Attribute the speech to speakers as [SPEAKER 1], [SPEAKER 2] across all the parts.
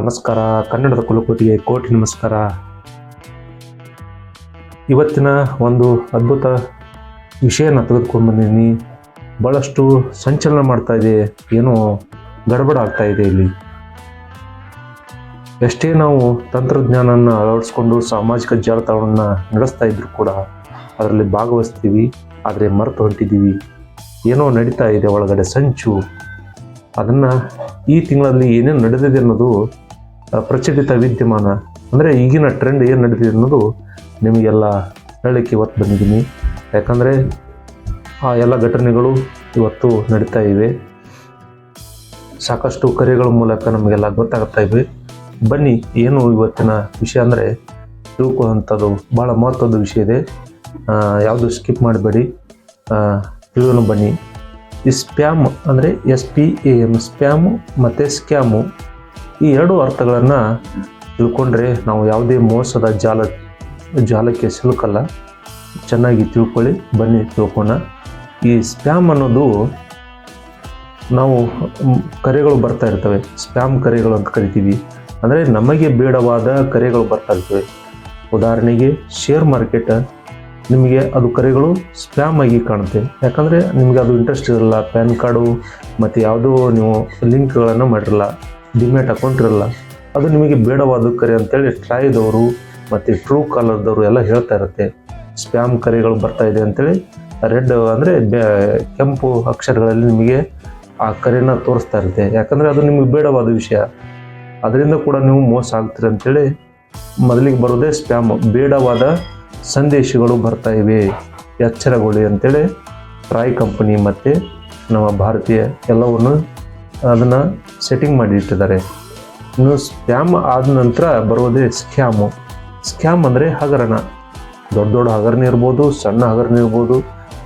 [SPEAKER 1] ನಮಸ್ಕಾರ. ಕನ್ನಡದ ಕುಲಕೋಟಿಗೆ ಕೋಟಿ ನಮಸ್ಕಾರ. ಇವತ್ತಿನ ಒಂದು ಅದ್ಭುತ ವಿಷಯನ ತೆಗೆದುಕೊಂಡು ಬಂದಿದ್ದೀನಿ. ಭಾಳಷ್ಟು ಸಂಚಲನ ಮಾಡ್ತಾ ಇದೆ. ಏನೋ ಗಡಬಡ ಆಗ್ತಾ ಇದೆ ಇಲ್ಲಿ. ಎಷ್ಟೇ ನಾವು ತಂತ್ರಜ್ಞಾನನ ಅಳವಡಿಸ್ಕೊಂಡು ಸಾಮಾಜಿಕ ಜಾಲತಾಣವನ್ನು ನಡೆಸ್ತಾ ಇದ್ರು ಕೂಡ ಅದರಲ್ಲಿ ಭಾಗವಹಿಸ್ತೀವಿ, ಆದರೆ ಮರೆತು ಹೊಂಟಿದ್ದೀವಿ. ಏನೋ ನಡೀತಾ ಇದೆ ಒಳಗಡೆ ಸಂಚು. ಅದನ್ನು ಈ ತಿಂಗಳಲ್ಲಿ ಏನೇನು ನಡೆದಿದೆ ಅನ್ನೋದು ಪ್ರಚಲಿತ ವಿದ್ಯಮಾನ, ಅಂದರೆ ಈಗಿನ ಟ್ರೆಂಡ್ ಏನು ನಡೆದಿದೆ ಅನ್ನೋದು ನಿಮಗೆಲ್ಲ ಹೇಳಲಿಕ್ಕೆ ಇವತ್ತು ಬಂದಿದ್ದೀನಿ. ಯಾಕಂದರೆ ಆ ಎಲ್ಲ ಘಟನೆಗಳು ಇವತ್ತು ನಡೀತಾ ಇವೆ. ಸಾಕಷ್ಟು ಕರೆಗಳ ಮೂಲಕ ನಮಗೆಲ್ಲ ಗೊತ್ತಾಗ್ತಾ ಇವೆ. ಬನ್ನಿ, ಏನು ಇವತ್ತಿನ ವಿಷಯ ಅಂದರೆ ತಿಳ್ಕೊಳ್ಳೋಂಥದ್ದು ಭಾಳ ಮಹತ್ವದ ವಿಷಯ ಇದೆ. ಯಾವುದು ಸ್ಕಿಪ್ ಮಾಡಬೇಡಿ. ತಿಳಿಯೋಣ ಬನ್ನಿ. ಈ ಸ್ಪ್ಯಾಮ್ ಅಂದರೆ S P A M spam ಮತ್ತು ಸ್ಕ್ಯಾಮು ಈ ಎರಡು ಅರ್ಥಗಳನ್ನು ತಿಳ್ಕೊಂಡ್ರೆ ನಾವು ಯಾವುದೇ ಮೋಸದ ಜಾಲ, ಜಾಲಕ್ಕೆ ಸಿಲುಕಲ್ಲ. ಚೆನ್ನಾಗಿ ತಿಳ್ಕೊಳ್ಳಿ, ಬನ್ನಿ ತಿಳ್ಕೋಣ ಈ ಸ್ಪ್ಯಾಮ್ ಅನ್ನೋದು ನಾವು ಕರೆಗಳು ಬರ್ತಾ ಇರ್ತವೆ. ಸ್ಪ್ಯಾಮ್ ಕರೆಗಳು ಅಂತ ಕರಿತೀವಿ. ಅಂದರೆ ನಮಗೆ ಬೇಡವಾದ ಕರೆಗಳು ಬರ್ತಾ ಇರ್ತವೆ. ಉದಾಹರಣೆಗೆ, ಶೇರ್ ಮಾರ್ಕೆಟ್, ನಿಮಗೆ ಅದು ಕರೆಗಳು ಸ್ಪ್ಯಾಮ್ ಆಗಿ ಕಾಣುತ್ತೆ. ಯಾಕಂದರೆ ನಿಮಗೆ ಅದು ಇಂಟ್ರೆಸ್ಟ್ ಇರಲ್ಲ, ಪ್ಯಾನ್ ಕಾರ್ಡು, ಮತ್ತು ಯಾವುದೋ ನೀವು ಲಿಂಕ್ಗಳನ್ನು ಮಾಡಿರಲ್ಲ. ಡಿಮ್ಯಾಟ್ ಅಕೌಂಟ್ ಇರಲ್ಲ. ಅದು ನಿಮಗೆ ಬೇಡವಾದ ಕರೆ ಅಂತೇಳಿ ಟ್ರಾಯ್ದವರು ಮತ್ತು ಟ್ರೂ ಕಾಲರ್ದವರು ಎಲ್ಲ ಹೇಳ್ತಾ ಇರುತ್ತೆ. ಸ್ಪ್ಯಾಮ್ ಕರೆಗಳು ಬರ್ತಾ ಇದೆ ಅಂತೇಳಿ. ರೆಡ್ ಅಂದರೆ ಕೆಂಪು ಅಕ್ಷರಗಳಲ್ಲಿ ನಿಮಗೆ ಆ ಕರೆನ ತೋರಿಸ್ತಾ ಇರುತ್ತೆ. ಯಾಕಂದರೆ ಅದು ನಿಮಗೆ ಬೇಡವಾದ ವಿಷಯ. ಅದರಿಂದ ಕೂಡ ನೀವು ಮೋಸ ಆಗ್ತೀರಿ ಅಂತೇಳಿ ಮೊದಲಿಗೆ ಬರೋದೇ ಸ್ಪ್ಯಾಮ್ ಬೇಡವಾದ ಸಂದೇಶಗಳು ಬರ್ತಾ ಇವೆ. ಎಚ್ಚರಗೊಳ್ಳಿ ಅಂತೇಳಿ ಟ್ರಾಯ್ ಕಂಪನಿ ಮತ್ತು ನಮ್ಮ ಭಾರತೀಯ ಎಲ್ಲವನ್ನು ಅದನ್ನು ಸೆಟ್ಟಿಂಗ್ ಮಾಡಿ ಇಟ್ಟಿದ್ದಾರೆ. ಇನ್ನು ಸ್ಕ್ಯಾಮ್ ಆದ ನಂತರ ಬರೋದೇ ಸ್ಕ್ಯಾಮು ಸ್ಕ್ಯಾಮ್ ಅಂದರೆ ಹಗರಣ. ದೊಡ್ಡ ದೊಡ್ಡ ಹಗರಣ ಇರ್ಬೋದು ಸಣ್ಣ ಹಗರಣ ಇರ್ಬೋದು.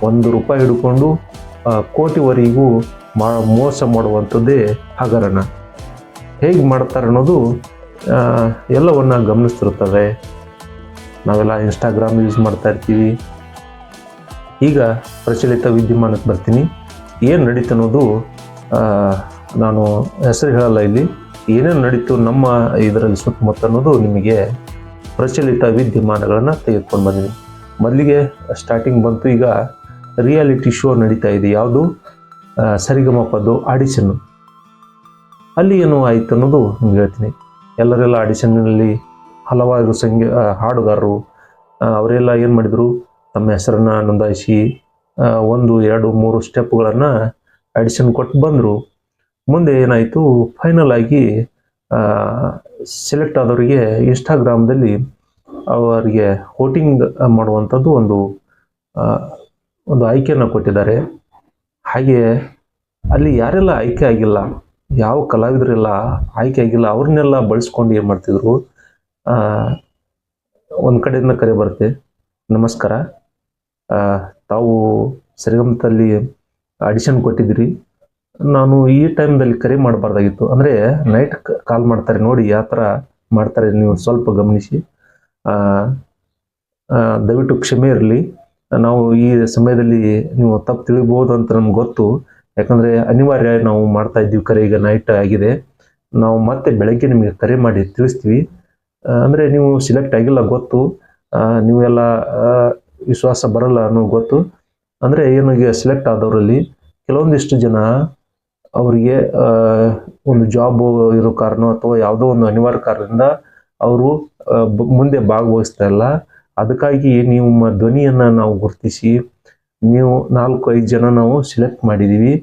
[SPEAKER 1] ಒಂದು ರೂಪಾಯಿ ಹಿಡ್ಕೊಂಡು ಕೋಟಿವರೆಗೂ ಮಾ ಮೋಸ ಮಾಡುವಂಥದ್ದೇ ಹಗರಣ. ಹೇಗೆ ಮಾಡ್ತಾರೆ ಅನ್ನೋದು ಎಲ್ಲವನ್ನು ಗಮನಿಸ್ತಿರ್ತವೆ ನಾವೆಲ್ಲ ಇನ್ಸ್ಟಾಗ್ರಾಮ್ ಯೂಸ್ ಮಾಡ್ತಾ ಇರ್ತೀವಿ. ಈಗ ಪ್ರಚಲಿತ ವಿದ್ಯಮಾನಕ್ಕೆ ಬರ್ತೀನಿ. ಏನು ನಡೀತು ಅನ್ನೋದು ಆ, ನಾನು ಹೆಸರು ಹೇಳಲ್ಲ ಇಲ್ಲಿ. ಏನೇನು ನಡೀತು ನಮ್ಮ ಇದರಲ್ಲಿ ಸುತ್ತಮುತ್ತ ಅನ್ನೋದು ನಿಮಗೆ ಪ್ರಚಲಿತ ವಿದ್ಯಮಾನಗಳನ್ನು ತೆಗೆದುಕೊಂಡು ಬಂದಿದ್ದೀನಿ. ಮೊದಲಿಗೆ ಸ್ಟಾರ್ಟಿಂಗ್ ಬಂತು ಈಗ ರಿಯಾಲಿಟಿ ಶೋ ನಡೀತಾ ಇದೆ. ಯಾವುದು? ಸರಿಗಮಪದ್ದು ಆಡಿಷನ್ನು ಅಲ್ಲಿ ಏನು ಆಯಿತು ಅನ್ನೋದು ನಿಮ್ಗೆ ಹೇಳ್ತೀನಿ. ಎಲ್ಲರೆಲ್ಲ ಆಡಿಷನ್ನಲ್ಲಿ ಹಲವಾರು ಸಂಗೀ ಹಾಡುಗಾರರು ಅವರೆಲ್ಲ ಏನು ಮಾಡಿದರು? ತಮ್ಮ ಹೆಸರನ್ನು ನೋಂದಾಯಿಸಿ ಒಂದು, ಎರಡು, ಮೂರು ಸ್ಟೆಪ್ಗಳನ್ನು ಆಡಿಷನ್ ಕೊಟ್ಟು ಬಂದರು. ಮುಂದೆ ಏನಾಯಿತು? ಫೈನಲ್ ಆಗಿ ಸೆಲೆಕ್ಟ್ ಆದವರಿಗೆ ಇನ್ಸ್ಟಾಗ್ರಾಮ್ದಲ್ಲಿ ಅವರಿಗೆ ವೋಟಿಂಗ್ ಮಾಡುವಂಥದ್ದು ಒಂದು ಒಂದು ಆಯ್ಕೆಯನ್ನು ಕೊಟ್ಟಿದ್ದಾರೆ. ಹಾಗೆ ಅಲ್ಲಿ ಯಾರೆಲ್ಲ ಆಯ್ಕೆ ಆಗಿಲ್ಲ, ಯಾವ ಕಲಾವಿದರೆಲ್ಲ ಆಯ್ಕೆ ಆಗಿಲ್ಲ, ಅವ್ರನ್ನೆಲ್ಲ ಬಳಸ್ಕೊಂಡು ಏನು ಮಾಡ್ತಿದ್ರು? ಒಂದು ಕಡೆಯಿಂದ ಕರೆ ಬರುತ್ತೆ. ನಮಸ್ಕಾರ. ತಾವು ಸರಿಗಮತಲ್ಲಿ ಆಡಿಷನ್ ಕೊಟ್ಟಿದ್ದೀರಿ. ನಾನು ಈ ಟೈಮ್ದಲ್ಲಿ ಕರೆ ಮಾಡಬಾರ್ದಾಗಿತ್ತು. ಅಂದರೆ ನೈಟ್ ಕಾಲ್ ಮಾಡ್ತಾರೆ, ನೋಡಿ ಯಾವ ಮಾಡ್ತಾರೆ, ನೀವು ಸ್ವಲ್ಪ ಗಮನಿಸಿ. ದಯವಿಟ್ಟು ಕ್ಷಮೆ ಇರಲಿ. ನಾವು ಈ ಸಮಯದಲ್ಲಿ ನೀವು ತಪ್ಪು ತಿಳಿಬೋದು ಅಂತ ನಮ್ಗೆ ಗೊತ್ತು. ಯಾಕಂದರೆ ಅನಿವಾರ್ಯ ನಾವು ಮಾಡ್ತಾ ಇದ್ದೀವಿ ಕರೆ, ಈಗ ನೈಟ್ ಆಗಿದೆ. ನಾವು ಮತ್ತೆ ಬೆಳಗ್ಗೆ ನಿಮಗೆ ಕರೆ ಮಾಡಿ ತಿಳಿಸ್ತೀವಿ. ಅಂದರೆ ನೀವು ಸಿಲೆಕ್ಟ್ ಆಗಿಲ್ಲ, ಗೊತ್ತು. ನೀವೆಲ್ಲ ವಿಶ್ವಾಸ ಬರಲ್ಲ ಅನ್ನೋ ಗೊತ್ತು. ಅಂದರೆ ಏನು ಈಗ ಸಿಲೆಕ್ಟ್ ಆದವರಲ್ಲಿ ಕೆಲವೊಂದಿಷ್ಟು ಜನ ಅವರಿಗೆ ಒಂದು ಜಾಬ್ ಇರೋ ಕಾರಣ ಅಥವಾ ಯಾವುದೋ ಒಂದು ಅನಿವಾರ್ಯ ಕಾರಣದಿಂದ ಅವರು ಮುಂದೆ ಭಾಗವಹಿಸ್ತಾ ಇಲ್ಲ ಅದಕ್ಕಾಗಿ ನಿಮ್ಮ ಧ್ವನಿಯನ್ನು ನಾವು ಗುರುತಿಸಿ, ನೀವು ನಾಲ್ಕು, ಐದು ಜನ ನಾವು ಸಿಲೆಕ್ಟ್ ಮಾಡಿದ್ದೀವಿ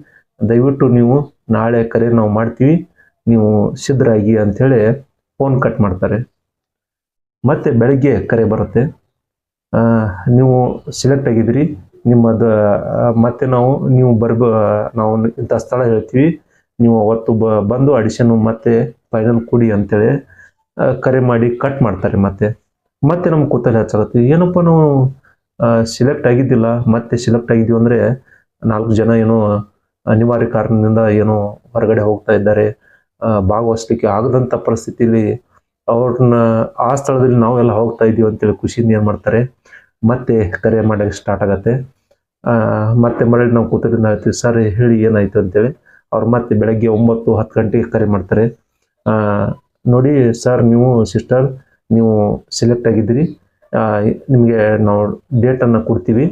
[SPEAKER 1] ದಯವಿಟ್ಟು ನೀವು ನಾಳೆ ಕರೆ ನಾವು ಮಾಡ್ತೀವಿ. ನೀವು ಸಿದ್ಧರಾಗಿ ಅಂಥೇಳಿ ಫೋನ್ ಕಟ್ ಮಾಡ್ತಾರೆ. ಮತ್ತೆ ಬೆಳಗ್ಗೆ ಕರೆ ಬರುತ್ತೆ. ನೀವು ಸಿಲೆಕ್ಟ್ ಆಗಿದ್ದೀರಿ. ನಿಮ್ಮದು ಮತ್ತೆ ನಾವು, ನೀವು ಬರ್ಬ, ನಾವು ಇಂಥ ಸ್ಥಳ ಹೇಳ್ತೀವಿ. ನೀವು ಅವತ್ತು ಬ ಬಂದು ಆಡಿಷನ್ ಮತ್ತೆ ಫೈನಲ್ ಕೊಡಿ ಅಂತೇಳಿ ಕರೆ ಮಾಡಿ ಕಟ್ ಮಾಡ್ತಾರೆ ಮತ್ತೆ. ಮತ್ತೆ ನಮ್ಗೆ ಕೂತಲ್ಲಿ ಹೆಚ್ಚಾಗುತ್ತೆ ಏನಪ್ಪ ನಾವು ಸಿಲೆಕ್ಟ್ ಆಗಿದ್ದಿಲ್ಲ, ಮತ್ತೆ ಸಿಲೆಕ್ಟ್ ಆಗಿದ್ದೀವಿ ಅಂದರೆ ನಾಲ್ಕು ಜನ ಏನೋ ಅನಿವಾರ್ಯ ಕಾರಣದಿಂದ ಏನೋ ಹೊರಗಡೆ ಹೋಗ್ತಾ ಇದ್ದಾರೆ. ಭಾಗವಹಿಸ್ಲಿಕ್ಕೆ ಆಗದಂಥ ಪರಿಸ್ಥಿತಿಯಲ್ಲಿ ಅವ್ರನ್ನ ಆ ಸ್ಥಳದಲ್ಲಿ ನಾವೆಲ್ಲ ಹೋಗ್ತಾ ಇದ್ದೀವಿ ಅಂತೇಳಿ ಖುಷಿಯಿಂದ ಏನು ಮಾಡ್ತಾರೆ? ಮತ್ತೆ ಕರೆ ಮಾಡೋಕ್ಕೆ ಸ್ಟಾರ್ಟ್ ಆಗುತ್ತೆ. ಮತ್ತೆ ಮರಳಿ ನಾವು ಕೂತರಿಂದ ಹೇಳ್ತೀವಿ, ಸರ್, ಹೇಳಿ ಏನಾಯ್ತು ಅಂತೇಳಿ. ಅವ್ರು ಮತ್ತೆ ಬೆಳಗ್ಗೆ ಒಂಬತ್ತು ಹತ್ತು ಗಂಟೆಗೆ ಕರೆ ಮಾಡ್ತಾರೆ. ನೋಡಿ ಸರ್, ನೀವು ಸಿಸ್ಟರ್, ನೀವು ಸೆಲೆಕ್ಟ್ ಆಗಿದ್ದೀರಿ. ನಿಮಗೆ ನಾವು ಡೇಟನ್ನು ಕೊಡ್ತೀವಿ.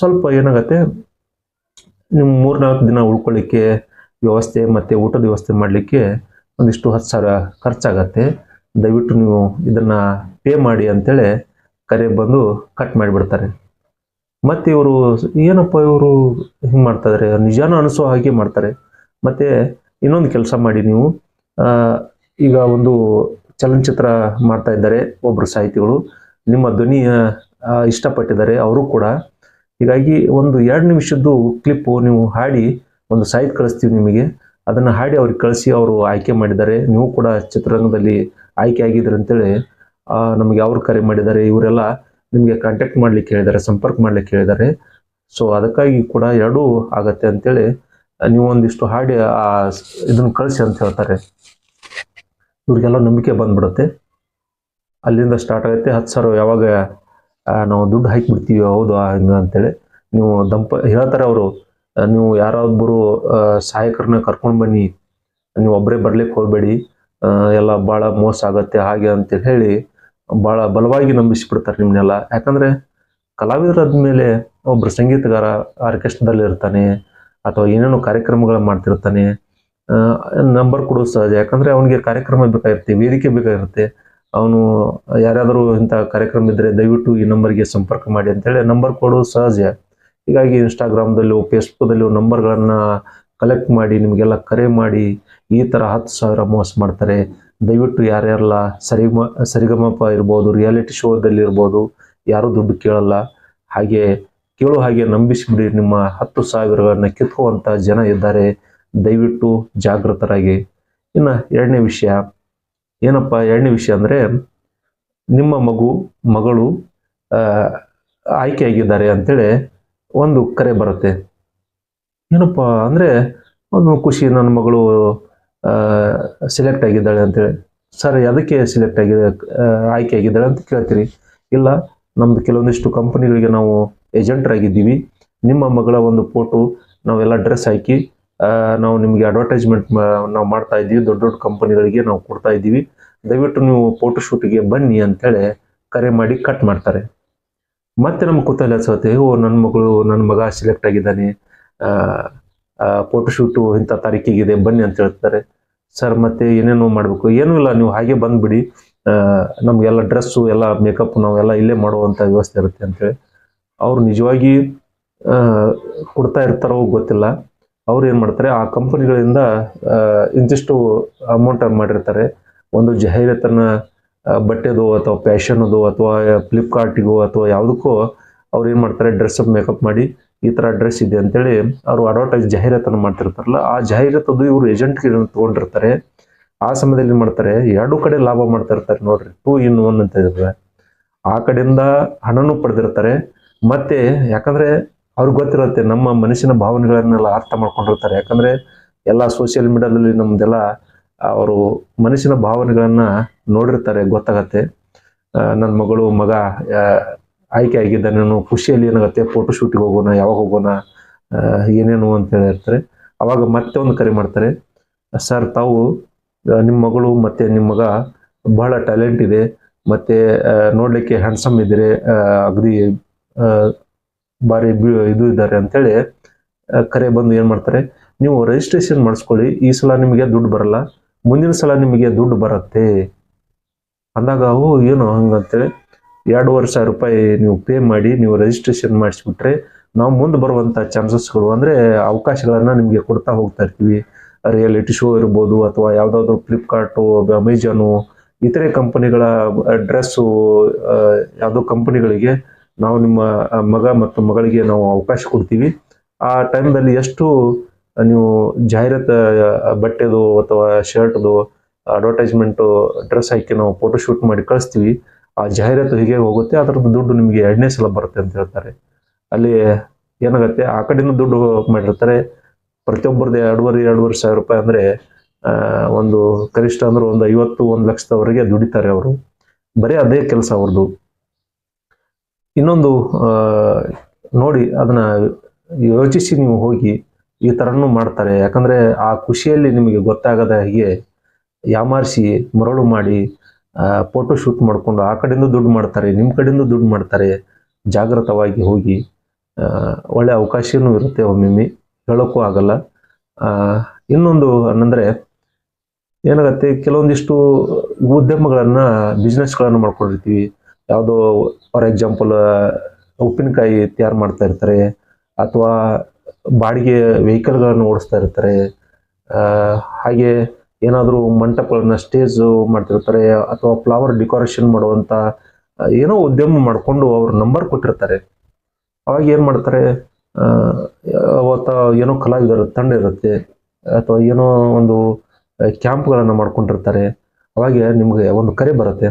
[SPEAKER 1] ಸ್ವಲ್ಪ ಏನಾಗುತ್ತೆ ನಿಮ್ಮ ಮೂರ್ನಾಲ್ಕು ದಿನ ಉಳ್ಕೊಳ್ಳಿಕ್ಕೆ ವ್ಯವಸ್ಥೆ ಮತ್ತು ಊಟದ ವ್ಯವಸ್ಥೆ ಮಾಡಲಿಕ್ಕೆ ಒಂದಿಷ್ಟು ಹತ್ತು ಸಾವಿರ ಖರ್ಚಾಗತ್ತೆ. ದಯವಿಟ್ಟು ನೀವು ಇದನ್ನು ಪೇ ಮಾಡಿ ಅಂತೇಳಿ ಕರೆ ಬಂದು ಕಟ್ ಮಾಡಿಬಿಡ್ತಾರೆ. ಮತ್ತು ಇವರು ಏನಪ್ಪ ಇವರು ಹಿಂಗೆ ಮಾಡ್ತಾಯಿದ್ದಾರೆ ನಿಜಾನ ಅನಿಸೋ ಹಾಗೆ ಮಾಡ್ತಾರೆ. ಮತ್ತು ಇನ್ನೊಂದು ಕೆಲಸ ಮಾಡಿ ನೀವು. ಈಗ ಒಂದು ಚಲನಚಿತ್ರ ಮಾಡ್ತಾ ಇದ್ದಾರೆ ಒಬ್ಬರು ಸಾಹಿತಿಗಳು. ನಿಮ್ಮ ಧ್ವನಿಯ ಇಷ್ಟಪಟ್ಟಿದ್ದಾರೆ. ಅವರು ಕೂಡ. ಹೀಗಾಗಿ ಒಂದು ಎರಡು ನಿಮಿಷದ್ದು ಕ್ಲಿಪ್ಪು ನೀವು ಹಾಡಿ ಒಂದು ಸಾಹಿತ್ಯ ಕಳಿಸ್ತೀವಿ ನಿಮಗೆ. ಅದನ್ನು ಹಾಡಿ ಅವ್ರಿಗೆ ಕಳಿಸಿ ಅವರು ಆಯ್ಕೆ ಮಾಡಿದ್ದಾರೆ. ನೀವು ಕೂಡ ಚಿತ್ರರಂಗದಲ್ಲಿ ಆಯ್ಕೆ ಆಗಿದ್ದೀರಿ ಅಂತೇಳಿ ನಮಗೆ ಅವ್ರು ಕರೆ ಮಾಡಿದ್ದಾರೆ ಇವರೆಲ್ಲ ನಿಮಗೆ ಕಾಂಟ್ಯಾಕ್ಟ್ ಮಾಡ್ಲಿಕ್ಕೆ ಹೇಳಿದ್ದಾರೆ ಸಂಪರ್ಕ ಮಾಡ್ಲಿಕ್ಕೆ ಹೇಳಿದ್ದಾರೆ. ಸೊ ಅದಕ್ಕಾಗಿ ಕೂಡ ಎರಡೂ ಆಗತ್ತೆ ಅಂತೇಳಿ ನೀವು ಒಂದಿಷ್ಟು ಹಾಡಿ ಆ ಇದನ್ನು ಕಳಿಸಿ ಅಂತ ಹೇಳ್ತಾರೆ. ಇವ್ರಿಗೆಲ್ಲ ನಂಬಿಕೆ ಬಂದ್ಬಿಡುತ್ತೆ. ಅಲ್ಲಿಂದ ಸ್ಟಾರ್ಟ್ ಆಗುತ್ತೆ. ಹತ್ತು ಸಾವಿರ ಯಾವಾಗ ನಾವು ದುಡ್ಡು ಹಾಕಿಬಿಡ್ತೀವಿ ಹೌದು ಹಂಗೆ ಅಂತೇಳಿ ನೀವು ದಂಪ ಹೇಳ್ತಾರೆ ಅವರು. ನೀವು ಯಾರೊಬ್ಬರು ಆ, ಸಹಾಯಕರನ್ನ ಕರ್ಕೊಂಡು ಬನ್ನಿ. ನೀವು ಒಬ್ಬರೇ ಬರ್ಲಿಕ್ಕೆ ಹೋಗಬೇಡಿ. ಎಲ್ಲ ಭಾಳ ಮೋಸ ಆಗತ್ತೆ ಹಾಗೆ ಅಂತೇಳಿ ಹೇಳಿ ಭಾಳ ಬಲವಾಗಿ ನಂಬಿಸಿಬಿಡ್ತಾರೆ ನಿಮ್ಮನ್ನೆಲ್ಲ. ಯಾಕಂದರೆ ಕಲಾವಿದರಾದ್ಮೇಲೆ ಒಬ್ಬರು ಸಂಗೀತಗಾರ ಆರ್ಕೆಸ್ಟ್ರಾದಲ್ಲಿ ಇರ್ತಾನೆ, ಅಥವಾ ಏನೇನೋ ಕಾರ್ಯಕ್ರಮಗಳು ಮಾಡ್ತಿರ್ತಾನೆ ನಂಬರ್ ಕೊಡೋದು ಸಹಜ. ಯಾಕಂದರೆ ಅವನಿಗೆ ಕಾರ್ಯಕ್ರಮ ಬೇಕಾಗಿರುತ್ತೆ, ವೇದಿಕೆ ಬೇಕಾಗಿರುತ್ತೆ. ಅವನು ಯಾರಾದರೂ ಇಂಥ ಕಾರ್ಯಕ್ರಮ ಇದ್ದರೆ ದಯವಿಟ್ಟು ಈ ನಂಬರ್ಗೆ ಸಂಪರ್ಕ ಮಾಡಿ ಅಂತೇಳಿ ನಂಬರ್ ಕೊಡೋದು ಸಹಜ. ಹೀಗಾಗಿ ಇನ್ಸ್ಟಾಗ್ರಾಮ್ದಲ್ಲೂ ಫೇಸ್ಬುಕ್ಕದಲ್ಲೂ ನಂಬರ್ಗಳನ್ನು ಕಲೆಕ್ಟ್ ಮಾಡಿ, ನಿಮಗೆಲ್ಲ ಕರೆ ಮಾಡಿ, ಈ ಥರ ಹತ್ತು ಸಾವಿರ ಮೋಸ ಮಾಡ್ತಾರೆ. ದಯವಿಟ್ಟು ಯಾರ್ಯಾರಲ್ಲ ಸರಿಗಮ, ಸರಿಗಮಪ ಇರ್ಬೋದು ರಿಯಾಲಿಟಿ ಶೋದಲ್ಲಿ ಇರ್ಬೋದು, ಯಾರೂ ದುಡ್ಡು ಕೇಳಲ್ಲ. ಹಾಗೆ ಕೇಳೋ ಹಾಗೆ ನಂಬಿಸಿಬಿಡಿ, ನಿಮ್ಮ ಹತ್ತು ಸಾವಿರಗಳನ್ನು ಕಿತ್ಕುವಂಥ ಜನ ಇದ್ದಾರೆ. ದಯವಿಟ್ಟು ಜಾಗೃತರಾಗಿ ಇನ್ನು ಎರಡನೇ ವಿಷಯ, ಏನಪ್ಪ ಎರಡನೇ ವಿಷಯ ಅಂದರೆ, ನಿಮ್ಮ ಮಗು, ಮಗಳು ಆಯ್ಕೆಯಾಗಿದ್ದಾರೆ ಅಂತೇಳಿ ಒಂದು ಕರೆ ಬರುತ್ತೆ. ಏನಪ್ಪ ಅಂದರೆ, ಒಂದು ಖುಷಿ, ನನ್ನ ಮಗಳು ಸೆಲೆಕ್ಟ್ ಆಗಿದ್ದಾಳೆ ಅಂತೇಳಿ ಸರ್, ಅದಕ್ಕೆ ಸೆಲೆಕ್ಟ್ ಆಗಿದೆ ಆಯ್ಕೆ ಆಗಿದ್ದಾಳೆ ಅಂತ ಕೇಳ್ತೀರಿ. ಇಲ್ಲ, ನಮ್ದು ಕೆಲವೊಂದಿಷ್ಟು ಕಂಪನಿಗಳಿಗೆ ನಾವು ಏಜೆಂಟ್ರಾಗಿದ್ದೀವಿ ನಿಮ್ಮ ಮಗಳ ಒಂದು ಫೋಟೋ ನಾವೆಲ್ಲ ಡ್ರೆಸ್ ಹಾಕಿ ನಾವು ನಿಮಗೆ ಅಡ್ವರ್ಟೈಸ್ಮೆಂಟ್ ನಾವು ಮಾಡ್ತಾ ಇದ್ದೀವಿ. ದೊಡ್ಡ ದೊಡ್ಡ ಕಂಪನಿಗಳಿಗೆ ನಾವು ಕೊಡ್ತಾ ಇದ್ದೀವಿ. ದಯವಿಟ್ಟು ನೀವು ಫೋಟೋ ಶೂಟಿಗೆ ಬನ್ನಿ ಅಂತೇಳಿ ಕರೆ ಮಾಡಿ ಕಟ್ ಮಾಡ್ತಾರೆ. ಮತ್ತೆ ನಮ್ಮ ಕೂತಲ್ಲಿ ಅನ್ಸುತ್ತೆ ಓ ನನ್ನ ಮಗಳು ನನ್ನ ಮಗ ಸೆಲೆಕ್ಟ್ ಆಗಿದ್ದಾನೆ. ಫೋಟೋ ಶೂಟು ಇಂಥ ತಾರೀಕಿಗಿದೆ ಬನ್ನಿ ಅಂತ ಹೇಳ್ತಾರೆ. ಸರ್ ಮತ್ತೆ ಏನೇನೋ ಮಾಡಬೇಕು? ಏನೂ ಇಲ್ಲ, ನೀವು ಹಾಗೆ ಬಂದ್ಬಿಡಿ. ನಮಗೆಲ್ಲ ಡ್ರೆಸ್ಸು ಎಲ್ಲ ಮೇಕಪ್ ನಾವೆಲ್ಲ ಇಲ್ಲೇ ಮಾಡುವಂಥ ವ್ಯವಸ್ಥೆ ಇರುತ್ತೆ ಅಂತೇಳಿ ಅವ್ರು ನಿಜವಾಗಿ ಕೊಡ್ತಾ ಇರ್ತಾರೋ ಗೊತ್ತಿಲ್ಲ. ಅವ್ರು ಏನು ಮಾಡ್ತಾರೆ, ಆ ಕಂಪನಿಗಳಿಂದ ಇಂತಿಷ್ಟು ಅಮೌಂಟ್ ಮಾಡಿರ್ತಾರೆ. ಒಂದು ಜಾಹೀರಾತನ್ನು ಬಟ್ಟೆದು ಅಥವಾ ಫ್ಯಾಷನ್ದು ಅಥವಾ ಫ್ಲಿಪ್ಕಾರ್ಟಿಗೋ ಅಥವಾ ಯಾವುದಕ್ಕೋ ಅವ್ರು ಏನು ಮಾಡ್ತಾರೆ ಡ್ರೆಸ್ ಮೇಕಪ್ ಮಾಡಿ ಈ ಥರ ಅಡ್ರೆಸ್ ಇದೆ ಅಂತೇಳಿ ಅವರು ಅಡ್ವರ್ಟೈಸ್ ಜಾಹೀರಾತನ್ನು ಮಾಡ್ತಿರ್ತಾರಲ್ಲ, ಆ ಜಾಹೀರಾತದ್ದು ಇವರು ಏಜೆಂಟ್ಗೆ ತೊಗೊಂಡಿರ್ತಾರೆ. ಆ ಸಮಯದಲ್ಲಿ ಏನು ಮಾಡ್ತಾರೆ, ಎರಡು ಕಡೆ ಲಾಭ ಮಾಡ್ತಾ ಇರ್ತಾರೆ ನೋಡ್ರಿ ಟೂ ಇನ್ ಒನ್ ಅಂತ ಇರ್ತದೆ ಆ ಕಡೆಯಿಂದ ಹಣನೂ ಪಡೆದಿರ್ತಾರೆ. ಮತ್ತೆ ಯಾಕಂದ್ರೆ ಅವ್ರಿಗೆ ಗೊತ್ತಿರುತ್ತೆ, ನಮ್ಮ ಮನಸ್ಸಿನ ಭಾವನೆಗಳನ್ನೆಲ್ಲ ಅರ್ಥ ಮಾಡ್ಕೊಂಡಿರ್ತಾರೆ. ಯಾಕಂದ್ರೆ ಎಲ್ಲ ಸೋಷಿಯಲ್ ಮೀಡಿಯಾದಲ್ಲಿ ನಮ್ದೆಲ್ಲ ಅವರು ಮನಸ್ಸಿನ ಭಾವನೆಗಳನ್ನ ನೋಡಿರ್ತಾರೆ, ಗೊತ್ತಾಗತ್ತೆ. ನನ್ನ ಮಗಳು, ಮಗ ಆಯ್ಕೆ ಆಗಿದ್ದ ನಾನು ಖುಷಿಯಲ್ಲಿ ಏನಾಗುತ್ತೆ ಫೋಟೋ ಶೂಟಿಗೆ ಹೋಗೋಣ, ಯಾವಾಗ ಹೋಗೋಣ ಏನೇನು ಅಂತ ಹೇಳಿರ್ತಾರೆ ಅವಾಗ ಮತ್ತೆ ಒಂದು ಕರೆ ಮಾಡ್ತಾರೆ, ಸರ್, ತಾವು ನಿಮ್ಮ ಮಗಳು ಮತ್ತೆ ನಿಮ್ಮ ಮಗ ಬಹಳ ಟ್ಯಾಲೆಂಟ್ ಇದೆ, ಮತ್ತೆ ನೋಡಲಿಕ್ಕೆ ಹ್ಯಾಂಡ್ಸಮ್ ಇದ್ದೀರಿ ಅಗದಿ ಭಾರಿ ಇದು ಇದ್ದಾರೆ ಅಂತೇಳಿ ಕರೆ ಬಂದು ಏನು ಮಾಡ್ತಾರೆ, ನೀವು ರಿಜಿಸ್ಟ್ರೇಷನ್ ಮಾಡಿಸ್ಕೊಳ್ಳಿ, ಈ ಸಲ ನಿಮಗೆ ದುಡ್ಡು ಬರಲ್ಲ, ಮುಂದಿನ ಸಲ ನಿಮಗೆ ದುಡ್ಡು ಬರುತ್ತೆ ಅಂದಾಗ ಅವು ಏನು ಹಂಗಂತೇಳಿ ಎರಡೂವರೆ ಸಾವಿರ ರೂಪಾಯಿ ನೀವು ಪೇ ಮಾಡಿ ನೀವು ರಿಜಿಸ್ಟ್ರೇಷನ್ ಮಾಡಿಸ್ಬಿಟ್ರೆ ನಾವು ಮುಂದೆ ಬರುವಂಥ ಚಾನ್ಸಸ್ಗಳು ಅಂದರೆ ಅವಕಾಶಗಳನ್ನು ನಿಮಗೆ ಕೊಡ್ತಾ ಹೋಗ್ತಾ ಇರ್ತೀವಿ. ರಿಯಾಲಿಟಿ ಶೋ ಇರ್ಬೋದು ಅಥವಾ ಯಾವುದಾದ್ರು ಫ್ಲಿಪ್ಕಾರ್ಟು ಅಮೆಝಾನು ಇತರೆ ಕಂಪನಿಗಳ ಡ್ರೆಸ್ಸು ಯಾವುದೋ ಕಂಪನಿಗಳಿಗೆ ನಾವು ನಿಮ್ಮ ಮಗ ಮತ್ತು ಮಗಳಿಗೆ ನಾವು ಅವಕಾಶ ಕೊಡ್ತೀವಿ. ಆ ಟೈಮ್ದಲ್ಲಿ ಎಷ್ಟು ನೀವು ಜಾಹೀರಾತು ಬಟ್ಟೆದು ಅಥವಾ ಶರ್ಟ್ದು ಅಡ್ವರ್ಟೈಸ್ಮೆಂಟು ಡ್ರೆಸ್ ಹಾಕಿ ನಾವು ಫೋಟೋ ಶೂಟ್ ಮಾಡಿ ಕಳಿಸ್ತೀವಿ. ಆ ಜಾಹೀರಾತು ಹೀಗೆ ಹೋಗುತ್ತೆ, ಅದರದ್ದು ದುಡ್ಡು ನಿಮಗೆ ಎರಡನೇ ಸಲ ಬರುತ್ತೆ ಅಂತ ಹೇಳ್ತಾರೆ. ಅಲ್ಲಿ ಏನಾಗುತ್ತೆ, ಆ ಕಡೆನೂ ದುಡ್ಡು ಮಾಡಿರ್ತಾರೆ. ಪ್ರತಿಯೊಬ್ಬರದ್ದು ಎರಡೂವರೆ ಎರಡೂವರೆ ಸಾವಿರ ರೂಪಾಯಿ ಅಂದರೆ ಒಂದು ಕನಿಷ್ಠ ಅಂದ್ರೆ ಒಂದು ಐವತ್ತು, ಒಂದು ಲಕ್ಷದವರೆಗೆ ದುಡಿತಾರೆ ಅವರು. ಬರೀ ಅದೇ ಕೆಲಸ ಅವ್ರದ್ದು. ಇನ್ನೊಂದು ನೋಡಿ ಅದನ್ನ ಯೋಚಿಸಿ ನೀವು ಹೋಗಿ ಈ ಥರನೂ ಮಾಡ್ತಾರೆ. ಯಾಕಂದ್ರೆ ಆ ಖುಷಿಯಲ್ಲಿ ನಿಮಗೆ ಗೊತ್ತಾಗದ ಹೀಗೆ ಯಾಮಾರಿಸಿ ಮರಳು ಮಾಡಿ ಫೋಟೋ ಶೂಟ್ ಮಾಡಿಕೊಂಡು ಆ ಕಡೆಯಿಂದ ದುಡ್ಡು ಮಾಡ್ತಾರೆ ನಿಮ್ಮ ಕಡೆಯಿಂದ ದುಡ್ಡು ಮಾಡ್ತಾರೆ ಜಾಗೃತವಾಗಿ ಹೋಗಿ ಒಳ್ಳೆ ಅವಕಾಶವೂ ಇರುತ್ತೆ ಒಮ್ಮೊಮ್ಮೆ, ಹೇಳೋಕ್ಕೂ ಆಗಲ್ಲ. ಇನ್ನೊಂದು ಅನ್ನಂದರೆ ಏನಾಗುತ್ತೆ, ಕೆಲವೊಂದಿಷ್ಟು ಉದ್ಯಮಗಳನ್ನು ಬಿಸ್ನೆಸ್ಗಳನ್ನು ಮಾಡ್ಕೊಂಡಿರ್ತೀವಿ. ಯಾವುದೋ ಫಾರ್ ಎಕ್ಸಾಂಪಲ್ ಉಪ್ಪಿನಕಾಯಿ ತಯಾರು ಮಾಡ್ತಾ ಇರ್ತಾರೆ, ಅಥವಾ ಬಾಡಿಗೆ ವೆಹಿಕಲ್ಗಳನ್ನು ಓಡಿಸ್ತಾ ಇರ್ತಾರೆ. ಹಾಗೆ ಏನಾದರೂ ಮಂಟಪಗಳನ್ನ ಸ್ಟೇಜ್ ಮಾಡ್ತಿರ್ತಾರೆ ಅಥವಾ ಫ್ಲವರ್ ಡೆಕೋರೇಷನ್ ಮಾಡುವಂಥ ಏನೋ ಉದ್ಯಮ ಮಾಡಿಕೊಂಡು ಅವ್ರ ನಂಬರ್ ಕೊಟ್ಟಿರ್ತಾರೆ. ಅವಾಗ ಏನು ಮಾಡ್ತಾರೆ? ಅವತ್ತ ಏನೋ ಕಲಾವಿದರ ತಂಡ ಇರುತ್ತೆ, ಅಥವಾ ಏನೋ ಒಂದು ಕ್ಯಾಂಪ್ಗಳನ್ನು ಮಾಡ್ಕೊಂಡಿರ್ತಾರೆ. ಅವಾಗ ನಿಮಗೆ ಒಂದು ಕರೆ ಬರುತ್ತೆ.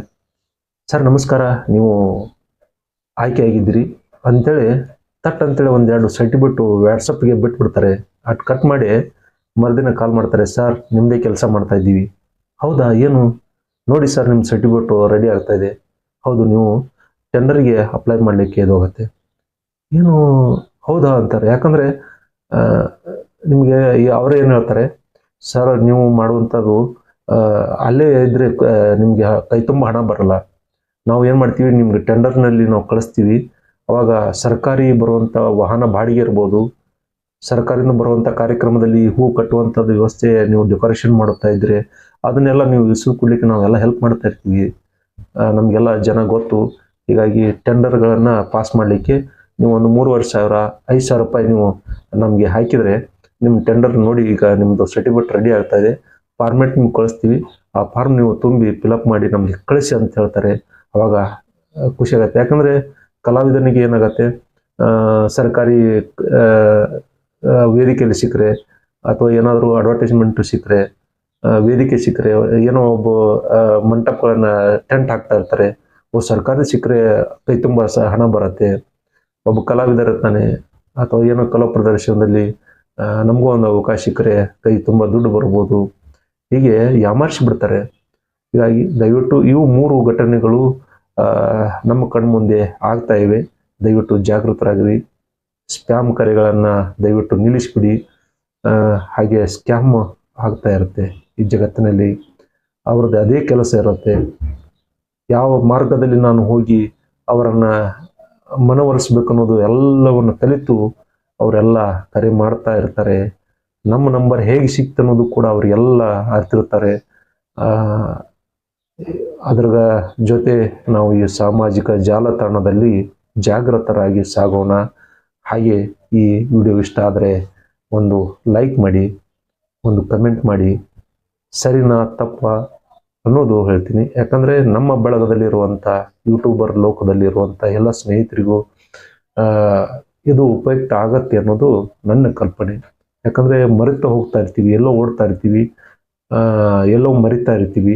[SPEAKER 1] ಸರ್, ನಮಸ್ಕಾರ, ನೀವು ಆಯ್ಕೆ ಆಗಿದ್ದೀರಿ ಅಂತೇಳಿ, ತಟ್ ಅಂತೇಳಿ ಒಂದೆರಡು ಸರ್ಟಿಫಿಕೇಟು ವ್ಯಾಟ್ಸಪ್ಗೆ ಬಿಟ್ಬಿಡ್ತಾರೆ. ಅಟ್ ಕಟ್ ಮಾಡಿ ಮರುದಿನ ಕಾಲ್ ಮಾಡ್ತಾರೆ ಸರ್ ನಿಮ್ಮದೇ ಕೆಲಸ ಮಾಡ್ತಾ ಇದ್ದೀವಿ. ಹೌದಾ? ಏನು? ನೋಡಿ ಸರ್ ನಿಮ್ಮ ಸರ್ಟಿಫಿಕೇಟು ರೆಡಿ ಆಗ್ತಾ ಇದೆ. ಹೌದು, ನೀವು ಟೆಂಡರ್ಗೆ ಅಪ್ಲೈ ಮಾಡಲಿಕ್ಕೆ ಇದು ಹೋಗುತ್ತೆ ಏನು? ಹೌದಾ? ಅಂತಾರೆ. ಯಾಕಂದರೆ ನಿಮಗೆ ಅವರೇ ಏನು ಹೇಳ್ತಾರೆ? ಸರ್ ನೀವು ಮಾಡುವಂಥದ್ದು ಅಲ್ಲೇ ಇದ್ದರೆ ನಿಮಗೆ ಕೈ ತುಂಬ ಹಣ ಬರಲ್ಲ. ನಾವು ಏನು ಮಾಡ್ತೀವಿ, ನಿಮ್ಗೆ ಟೆಂಡರ್ನಲ್ಲಿ ನಾವು ಕಳಿಸ್ತೀವಿ. ಅವಾಗ ಸರ್ಕಾರಿ ಬರುವಂಥ ವಾಹನ ಬಾಡಿಗೆ ಇರ್ಬೋದು ಸರ್ಕಾರದಿಂದ ಬರುವಂಥ ಕಾರ್ಯಕ್ರಮದಲ್ಲಿ ಹೂ ಕಟ್ಟುವಂಥದ್ದು ವ್ಯವಸ್ಥೆ ನೀವು ಡೆಕೋರೇಷನ್ ಮಾಡುತ್ತಾ ಇದ್ದರೆ ಅದನ್ನೆಲ್ಲ ನೀವು ಇಸು ಕೊಡ್ಲಿಕ್ಕೆ ನಾವೆಲ್ಲ ಹೆಲ್ಪ್ ಮಾಡ್ತಾ ಇರ್ತೀವಿ. ನಮಗೆಲ್ಲ ಜನ ಗೊತ್ತು. ಹೀಗಾಗಿ ಟೆಂಡರ್ಗಳನ್ನು ಪಾಸ್ ಮಾಡಲಿಕ್ಕೆ ನೀವು ಒಂದು ಮೂರುವರೆ ಸಾವಿರ, ಐದು ಸಾವಿರ ರೂಪಾಯಿ ನೀವು ನಮಗೆ ಹಾಕಿದರೆ ನಿಮ್ಮ ಟೆಂಡರ್ ನೋಡಿ ಈಗ ನಿಮ್ಮದು ಸರ್ಟಿಫಿಕೇಟ್ ರೆಡಿ ಆಗ್ತಾ ಇದೆ. ಫಾರ್ಮೆಟ್ ನಿಮ್ಗೆ ಕಳಿಸ್ತೀವಿ. ಆ ಫಾರ್ಮ್ ನೀವು ತುಂಬಿ ಫಿಲಪ್ ಮಾಡಿ ನಮಗೆ ಕಳಿಸಿ ಅಂತ ಹೇಳ್ತಾರೆ. ಅವಾಗ ಖುಷಿಯಾಗತ್ತೆ ಯಾಕಂದರೆ ಕಲಾವಿದನಿಗೆ ಏನಾಗತ್ತೆ? ಸರ್ಕಾರಿ ವೇದಿಕೆಯಲ್ಲಿ ಸಿಕ್ಕರೆ, ಅಥವಾ ಏನಾದರೂ ಅಡ್ವರ್ಟೈಸ್ಮೆಂಟ್ ಸಿಕ್ಕರೆ ವೇದಿಕೆ ಸಿಕ್ಕರೆ, ಏನೋ ಒಬ್ಬ ಮಂಟಪಗಳನ್ನು ಟೆಂಟ್ ಹಾಕ್ತಾ ಇರ್ತಾರೆ. ಒಬ್ಬ ಸರ್ಕಾರಿ ಸಿಕ್ಕರೆ ಕೈ ತುಂಬ ಸಹ ಹಣ ಬರುತ್ತೆ. ಒಬ್ಬ ಕಲಾವಿದರ ಇರ್ತಾನೆ, ಅಥವಾ ಏನೋ ಕಲಾ ಪ್ರದರ್ಶನದಲ್ಲಿ ನಮಗೂ ಒಂದು ಅವಕಾಶ ಸಿಕ್ಕರೆ ಕೈ ತುಂಬ ದುಡ್ಡು ಬರ್ಬೋದು. ಹೀಗೆ ಯಾಮಾರಿಸಿಬಿಡ್ತಾರೆ. ಹೀಗಾಗಿ ದಯವಿಟ್ಟು ಇವು ಮೂರು ಘಟನೆಗಳು ನಮ್ಮ ಕಣ್ಮುಂದೆ ಆಗ್ತಾ ಇವೆ. ದಯವಿಟ್ಟು ಜಾಗೃತರಾಗಿರಿ. ಸ್ಪ್ಯಾಮ್ ಕರೆಗಳನ್ನು ದಯವಿಟ್ಟು ನಿಲ್ಲಿಸಿಬಿಡಿ. ಹಾಗೆ ಸ್ಕ್ಯಾಮ್ ಆಗ್ತಾ ಇರುತ್ತೆ ಈ ಜಗತ್ತಿನಲ್ಲಿ. ಅವರದ್ದು ಅದೇ ಕೆಲಸ ಇರುತ್ತೆ. ಯಾವ ಮಾರ್ಗದಲ್ಲಿ ನಾನು ಹೋಗಿ ಅವರನ್ನು ಮನವೊಲಿಸ್ಬೇಕು ಅನ್ನೋದು ಎಲ್ಲವನ್ನು ಕಲಿತು ಅವರೆಲ್ಲ ಕರೆ ಮಾಡ್ತಾ ಇರ್ತಾರೆ. ನಮ್ಮ ನಂಬರ್ ಹೇಗೆ ಸಿಕ್ತು ಅನ್ನೋದು ಕೂಡ ಅವರಿಗೆಲ್ಲ ಅರ್ತಿರ್ತಾರೆ. ಅದರ ಜೊತೆ ನಾವು ಈ ಸಾಮಾಜಿಕ ಜಾಲತಾಣದಲ್ಲಿ ಜಾಗೃತರಾಗಿ ಸಾಗೋಣ. ಹಾಗೆ ಈ ವಿಡಿಯೋ ಇಷ್ಟ ಆದರೆ ಒಂದು ಲೈಕ್ ಮಾಡಿ, ಒಂದು ಕಮೆಂಟ್ ಮಾಡಿ. ಸರಿನಾ ತಪ್ಪ ಅನ್ನೋದು ಹೇಳ್ತೀನಿ. ಯಾಕಂದರೆ ನಮ್ಮ ಬಳಗದಲ್ಲಿರುವಂಥ ಯೂಟ್ಯೂಬರ್ ಲೋಕದಲ್ಲಿರುವಂಥ ಎಲ್ಲ ಸ್ನೇಹಿತರಿಗೂ ಇದು ಉಪಯುಕ್ತ ಆಗತ್ತೆ ಅನ್ನೋದು ನನ್ನ ಕಲ್ಪನೆ. ಯಾಕಂದರೆ ಮರೆತು ಹೋಗ್ತಾ ಇರ್ತೀವಿ, ಎಲ್ಲೋ ಓಡ್ತಾ ಇರ್ತೀವಿ ಎಲ್ಲೋ ಮರಿತಾ ಇರ್ತೀವಿ,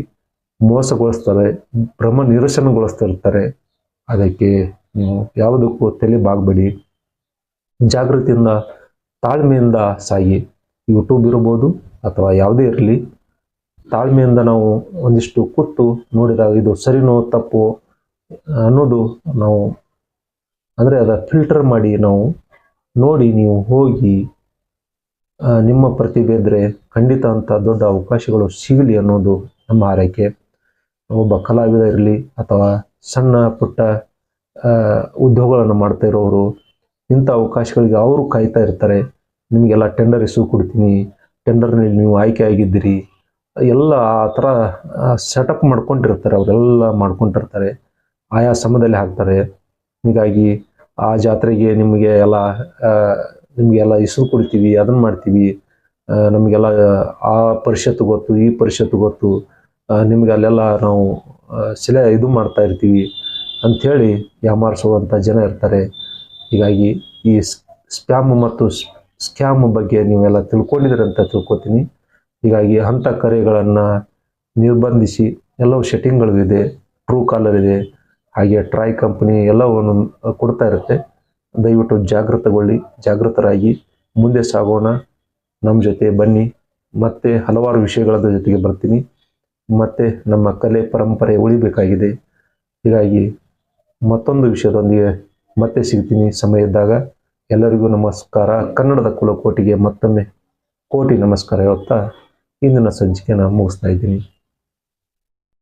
[SPEAKER 1] ಮೋಸಗೊಳಿಸ್ತಾರೆ, ಭ್ರಮ ನಿರಸನಗೊಳಿಸ್ತಾ ಇರ್ತಾರೆ. ಅದಕ್ಕೆ ನೀವು ಯಾವುದಕ್ಕೂ ತಲೆ ಬಾಗಬೇಡಿ. ಜಾಗೃತಿಯಿಂದ, ತಾಳ್ಮೆಯಿಂದ ಸಾಗಿ ಯೂಟ್ಯೂಬ್ ಇರ್ಬೋದು ಅಥವಾ ಯಾವುದೇ ಇರಲಿ, ತಾಳ್ಮೆಯಿಂದ ನಾವು ಒಂದಿಷ್ಟು ಕೂತು ನೋಡಿದಾಗ ಇದು ಸರಿನೋ ತಪ್ಪು ಅನ್ನೋದು ನಾವು ಅಂದರೆ ಅದ ಫಿಲ್ಟರ್ ಮಾಡಿ ನಾವು ನೋಡಿ ನೀವು ಹೋಗಿ ನಿಮ್ಮ ಪ್ರತಿಭೆ ಇದ್ದರೆ ಖಂಡಿತ ಅಂತ ದೊಡ್ಡ ಅವಕಾಶಗಳು ಸಿಗಲಿ ಅನ್ನೋದು ನಮ್ಮ ಆರೈಕೆ ಒಬ್ಬ ಕಲಾವಿದ ಇರಲಿ ಅಥವಾ ಸಣ್ಣ ಪುಟ್ಟ ಉದ್ಯೋಗಗಳನ್ನು ಮಾಡ್ತಾ ಇರೋರು ಇಂಥ ಅವಕಾಶಗಳಿಗೆ ಅವರು ಕಾಯ್ತಾ ಇರ್ತಾರೆ. ನಿಮಗೆಲ್ಲ ಟೆಂಡರ್ ಇಸು ಕೊಡ್ತೀನಿ. ಟೆಂಡರ್ನಲ್ಲಿ ನೀವು ಆಯ್ಕೆ ಆಗಿದ್ದೀರಿ. ಎಲ್ಲ ಆ ಥರ ಸೆಟಪ್ ಮಾಡ್ಕೊಂಡಿರ್ತಾರೆ. ಅವರೆಲ್ಲ ಮಾಡ್ಕೊಂಡಿರ್ತಾರೆ. ಆಯಾ ಸಮಯದಲ್ಲಿ ಹಾಕ್ತಾರೆ. ಹೀಗಾಗಿ ಆ ಜಾತ್ರೆಗೆ ನಿಮಗೆ ಎಲ್ಲ ನಿಮಗೆಲ್ಲ ಹೆಸರು ಕೊಡ್ತೀವಿ, ಅದನ್ನು ಮಾಡ್ತೀವಿ. ನಮಗೆಲ್ಲ, ಆ ಪರಿಷತ್ತು ಗೊತ್ತು, ಈ ಪರಿಷತ್ತು ಗೊತ್ತು. ನಿಮಗೆ ಅಲ್ಲೆಲ್ಲ ನಾವು ಸಿಲೆ ಇದು ಮಾಡ್ತಾ ಇರ್ತೀವಿ. ಅಂಥೇಳಿ ಯಾಮಾರಿಸುವಂಥ ಜನ ಇರ್ತಾರೆ. ಹೀಗಾಗಿ ಈ ಸ್ಪ್ಯಾಮ್ ಮತ್ತು ಸ್ಕ್ಯಾಮ್ ಬಗ್ಗೆ ನೀವೆಲ್ಲ ತಿಳ್ಕೊಂಡಿದ್ದೀರಿ ಅಂತ ತಿಳ್ಕೊತೀನಿ. ಹೀಗಾಗಿ ಅಂಥ ಕರೆಗಳನ್ನು ನಿರ್ಬಂಧಿಸಿ ಎಲ್ಲವೂ ಸೆಟ್ಟಿಂಗ್ಗಳು ಇದೆ ಟ್ರೂ ಕಾಲರ್ ಇದೆ ಹಾಗೆ ಟ್ರೈ ಕಂಪ್ನಿ ಎಲ್ಲವನ್ನು ಕೊಡ್ತಾ ಇರುತ್ತೆ. ದಯವಿಟ್ಟು ಜಾಗೃತಗೊಳ್ಳಿ ಜಾಗೃತರಾಗಿ ಮುಂದೆ ಸಾಗೋಣ. ನಮ್ಮ ಜೊತೆ ಬನ್ನಿ. ಮತ್ತೆ ಹಲವಾರು ವಿಷಯಗಳ ಜೊತೆಗೆ ಬರ್ತೀನಿ. ಮತ್ತೆ ನಮ್ಮ ಕಲೆ ಪರಂಪರೆ ಉಳಿಬೇಕಾಗಿದೆ. ಹೀಗಾಗಿ ಮತ್ತೊಂದು ವಿಷಯದೊಂದಿಗೆ ಮತ್ತೆ ಸಿಗ್ತೀನಿ. ಸಮಯ ಇದ್ದಾಗ ಎಲ್ಲರಿಗೂ ನಮಸ್ಕಾರ. ಕನ್ನಡದ ಕುಲಕೋಟಿಗೆ ಮತ್ತೊಮ್ಮೆ ಕೋಟಿ ನಮಸ್ಕಾರ ಹೇಳುತ್ತಾ ಇಂದಿನ ಸಂಚಿಕೆನ ಮುಗಿಸ್ತಾ ಇದ್ದೀನಿ.